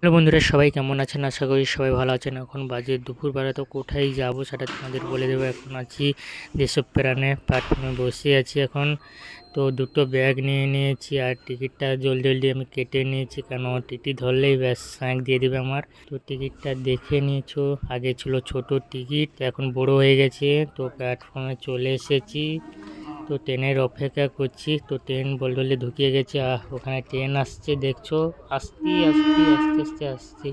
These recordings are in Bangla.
হ্যালো বন্ধুরা, সবাই কেমন আছেন? আশা করি সবাই ভালো আছেন। এখন বাজে দুপুরবেলা তো কোথায় যাব সেটা তোমাদের বলে দেবো। এখন আছি যেসব প্রাণে প্ল্যাটফর্মে বসে আছি এখন। তো দুটো ব্যাগ নিয়ে নিয়েছি আর টিকিটটা জলদি জলদি আমি কেটে নিয়েছি, কেন টিটি ধরলেই ব্যাস সাঁক দিয়ে দেবে আমার। তো টিকিটটা দেখে নিয়েছো, আগে ছিল ছোট টিকিট, এখন বড় হয়ে গেছে। তো প্ল্যাটফর্মে চলে এসেছি। তো ট্রেনের অপেক্ষা করছি, তো ট্রেন বলডলে ঢুকিয়ে গেছে। আহ, ওখানে ট্রেন আসছে, দেখছ? আসতে আসতে আস্তে আস্তে আসছে।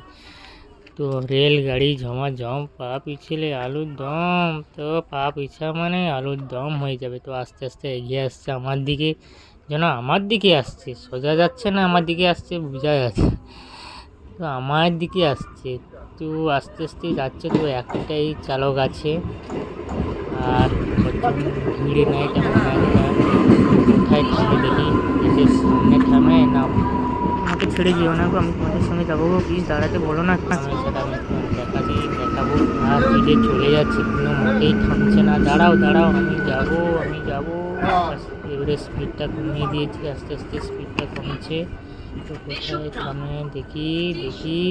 তো রেলগাড়ি জমা ঝমাঝম, পা পিছলে আলুর দম। তো পা পিছা মানে আলুর দম হয়ে যাবে। তো আস্তে আস্তে এগিয়ে আসছে আমার দিকে। যেন আমার দিকে আসছে, সোজা যাচ্ছে না আমার দিকে আসছে বোঝা যাচ্ছে তো আমার দিকে আসছে, তো আস্তে আস্তে যাচ্ছে। তো একটাই চালক আছে। আর ভিড়ে নেয় একটা কোথায় দেখি। যে সামনে থামে, না, আমাকে ছেড়ে যেও না গো, আমি তোমাদের সঙ্গে যাব গো প্লিজ দাঁড়াতে বলো না। সেটা আমি দেখাচ্ছি, দেখাবো। আর ভিড়ে চলে যাচ্ছে, কোনো মোটেই থামছে না। দাঁড়াও দাঁড়াও, আমি যাব আমি যাব। এবারে স্পিডটা কমিয়ে দিয়েছি, আস্তে আস্তে স্পিডটা কমছে। তো কোথায় থামে দেখি দেখি।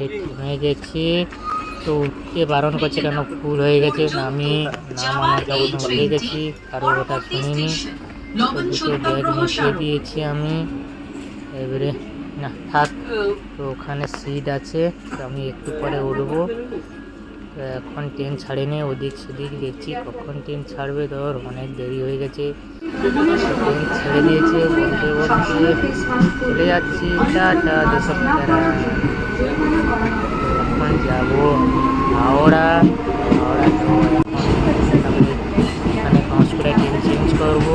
এই থেমে গেছে। তো উঠতে বারণ করছে কেন? ফুল হয়ে গেছে, না আমি, না মানা যাব উঠে গেছি কারও ওটা শুনিনি। ব্যাগ মিশিয়ে দিয়েছি আমি। এবারে, না, থাক, তো ওখানে সিট আছে, তো আমি একটু পরে উঠবো। এখন ট্রেন ছাড়েনি, ওদিক সেদিক দেখছি, কখন ট্রেন ছাড়বে ধর, অনেক দেরি হয়ে গেছে। ট্রেন ছেড়ে দিয়েছে বলতে বলতে চলে যাচ্ছি এখন যাব। হাওড়া হাওড়া যাব এখন পাঁশকুড়া চেঞ্জ করব।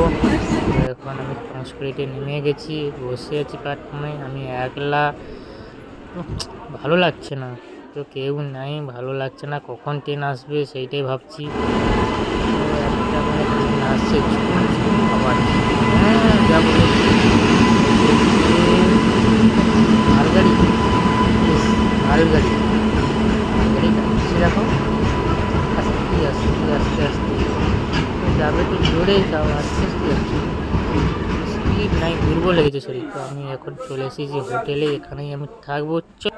এখন আমি পাঁশকুড়িতে নেমে গেছি, বসে আছি প্ল্যাটফর্মে আমি একলা, ভালো লাগছে না। তো কেউ নাই, ভালো লাগছে না। কখন ট্রেন আসবে সেইটাই ভাবছি। ট্রেন আসছে। দেখো। আস্তে আস্তে আস্তে আস্তে যাবে তো জোরে, যাও আস্তে আস্তে আস্তে স্পিড নাই, দুর্বল লেগেছে শরীর তো আমি এখন চলে এসেছি হোটেলে এখানেই আমি থাকব। চলো।